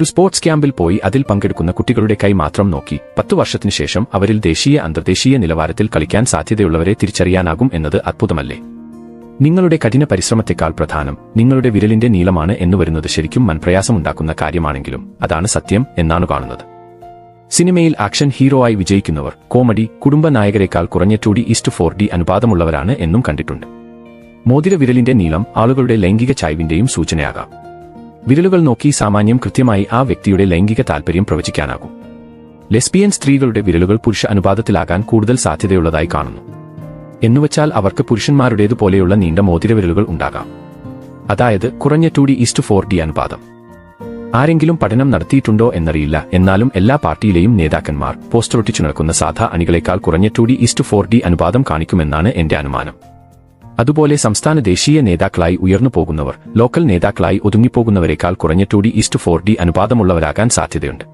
ഒരു സ്പോർട്സ് ക്യാമ്പിൽ പോയി അതിൽ പങ്കെടുക്കുന്ന കുട്ടികളുടെ കൈ മാത്രം നോക്കി. പത്തു വർഷത്തിനു ശേഷം അവരിൽ ദേശീയ അന്തർദേശീയ നിലവാരത്തിൽ കളിക്കാൻ സാധ്യതയുള്ളവരെ തിരിച്ചറിയാനാകും എന്നത് അത്ഭുതമല്ലേ? നിങ്ങളുടെ കഠിന പരിശ്രമത്തെക്കാൾ പ്രധാനം നിങ്ങളുടെ വിരലിന്റെ നീളമാണ് എന്ന് വരുന്നത് ശരിക്കും മൻപ്രയാസമുണ്ടാക്കുന്ന കാര്യമാണെങ്കിലും അതാണ് സത്യം എന്നാണ് കാണുന്നത്. സിനിമയിൽ ആക്ഷൻ ഹീറോ ആയി വിജയിക്കുന്നവർ കോമഡി കുടുംബ നായകരെക്കാൾ കുറഞ്ഞ two D is to four D അനുപാതമുള്ളവരാണ് എന്നും കണ്ടിട്ടുണ്ട്. മോതിര വിരലിന്റെ നീളം ആളുകളുടെ ലൈംഗിക ചായ്വിന്റെയും സൂചനയാകാം. വിരലുകൾ നോക്കി സാമാന്യം കൃത്യമായി ആ വ്യക്തിയുടെ ലൈംഗിക താൽപര്യം പ്രവചിക്കാനാകും. ലെസ്ബിയൻ സ്ത്രീകളുടെ വിരലുകൾ പുരുഷ അനുപാതത്തിലാകാൻ കൂടുതൽ സാധ്യതയുള്ളതായി കാണുന്നു. എന്നുവച്ചാൽ അവർക്ക് പുരുഷന്മാരുടേതുപോലെയുള്ള നീണ്ട മോതിര വിരലുകൾ ഉണ്ടാകാം. അതായത് കുറഞ്ഞ two D is to four D അനുപാതം. ആരെങ്കിലും പഠനം നടത്തിയിട്ടുണ്ടോ എന്നറിയില്ല. എന്നാലും എല്ലാ പാർട്ടിയിലെയും നേതാക്കന്മാർ പോസ്റ്ററൊട്ടിച്ചു നടക്കുന്ന സാധാ അണികളെക്കാൾ കുറഞ്ഞ two D is to four D അനുപാതം കാണിക്കുമെന്നാണ് എന്റെ അനുമാനം. അതുപോലെ സംസ്ഥാന ദേശീയ നേതാക്കളായി ഉയർന്നു പോകുന്നവർ ലോക്കൽ നേതാക്കളായി ഒതുങ്ങിപ്പോകുന്നവരെക്കാൾ കുറഞ്ഞ two D is to four D അനുപാതമുള്ളവരാകാൻ സാധ്യതയുണ്ട്.